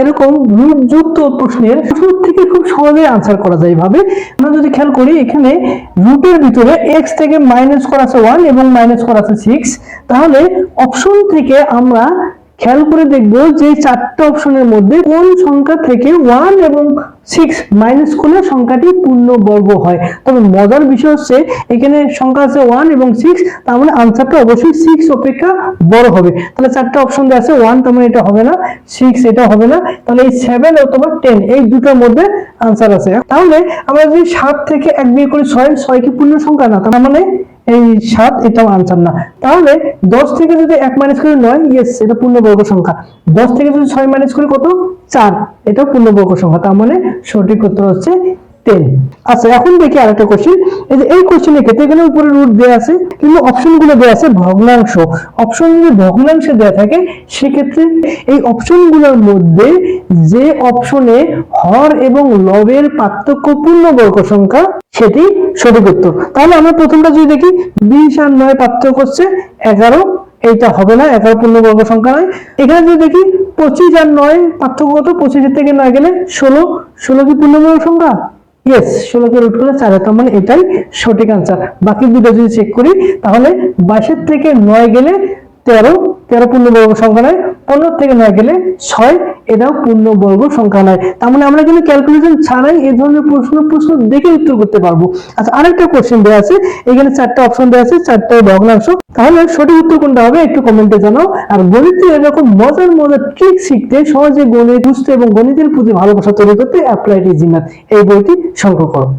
এরকম রূপযুক্ত প্রশ্নের শুরু থেকে খুব সহজে আনসার করা যায় এভাবে। আমরা যদি খেয়াল করি, এখানে রুটের ভিতরে এক্স থেকে মাইনাস করা আছে ওয়ান এবং মাইনাস করা আছে সিক্স তাহলে অপশন থেকে আমরা খেয়াল করে দেখব যে চারটা অপশনের মধ্যে কোন সংখ্যা থেকে ওয়ান এবং সিক্স মাইনাস করলে সংখ্যাটি পূর্ণ বর্গ হয়। তবে মজার বিষয় হচ্ছে, এখানে সংখ্যা আছে ওয়ান এবং সিক্স তার মানে আনসারটা অবশ্যই সিক্স অপেক্ষা বড় হবে। তাহলে চারটা অপশন দেওয়া আছে ওয়ান তার মানে এটা হবে না সিক্স এটা হবে না, তাহলে এই সেভেন অথবা টেন এই দুটোর মধ্যে আনসার আছে। তাহলে আমরা যদি সাত থেকে এক বিয়ে করি, ছয় ছয় কি পূর্ণ সংখ্যা? না, তার মানে এই সাত এটাও আনসার না। তাহলে দশ থেকে যদি এক মাইনাস করি নয় ইয়েস এটা পূর্ণবর্গ সংখ্যা। দশ থেকে যদি ছয় মাইনাস করি কত? চার। এটাও পূর্ণবর্গ সংখ্যা। তার মানে সঠিক উত্তর হচ্ছে টেন আচ্ছা এখন দেখি আরেকটা কোশ্চেন এই যে, এই কোশ্চেনের ক্ষেত্রে এখানে উপরে রুট দেওয়া আছে, কিন্তু অপশনগুলো দেওয়া আছে ভগ্নাংশ। অপশন যদি ভগ্নাংশে দেওয়া থাকে, সেক্ষেত্রে এই অপশনগুলোর মধ্যে যে অপশনে হর এবং লবের পার্থক্য পূর্ণবর্গ সংখ্যা, সেটি সঠিক উত্তর। তাহলে আমরা প্রথমটা যদি দেখি, বিশ আর নয় পার্থক্য হচ্ছে এগারো। এইটা হবে না, এগারো পূর্ণবর্গ সংখ্যা নয়। এখানে যদি দেখি, পঁচিশ আর নয় পার্থক্য কত? পঁচিশের থেকে নয় গেলে ষোলো। ষোলো কি পূর্ণবর্গ সংখ্যা? ইয়েস ষোলোকে রুট করে চার তার মানে এটাই সঠিক আনসার বাকি দুটো যদি চেক করি, তাহলে বাইশের থেকে নয় গেলে তেরো তেরো পূর্ণবর্গ সংখ্যা নয় পনেরো থেকে নয় গেলে ছয়, এটাও পূর্ণবর্গ সংখ্যা নয় তার মানে আমরা কিন্তু ক্যালকুলেশন ছাড়াই এই ধরনের প্রশ্ন প্রশ্ন দেখে উত্তর করতে পারব। আচ্ছা আরেকটা কোশ্চেন দেওয়া আছে, এখানে চারটা অপশন দেওয়া আছে, চারটা ভগ্নাংশ। তাহলে সঠিক উত্তর কোনটা হবে একটু কমেন্টে জানাও। আর গণিতে এরকম মজার মজার ট্রিক শিখতে সহজে গণিত বুঝতে এবং গণিতের প্রতি ভালোবাসা তৈরি করতে অ্যাপ্লাইড ইজি ম্যাথ এই বইটি সংগ্রহ করো।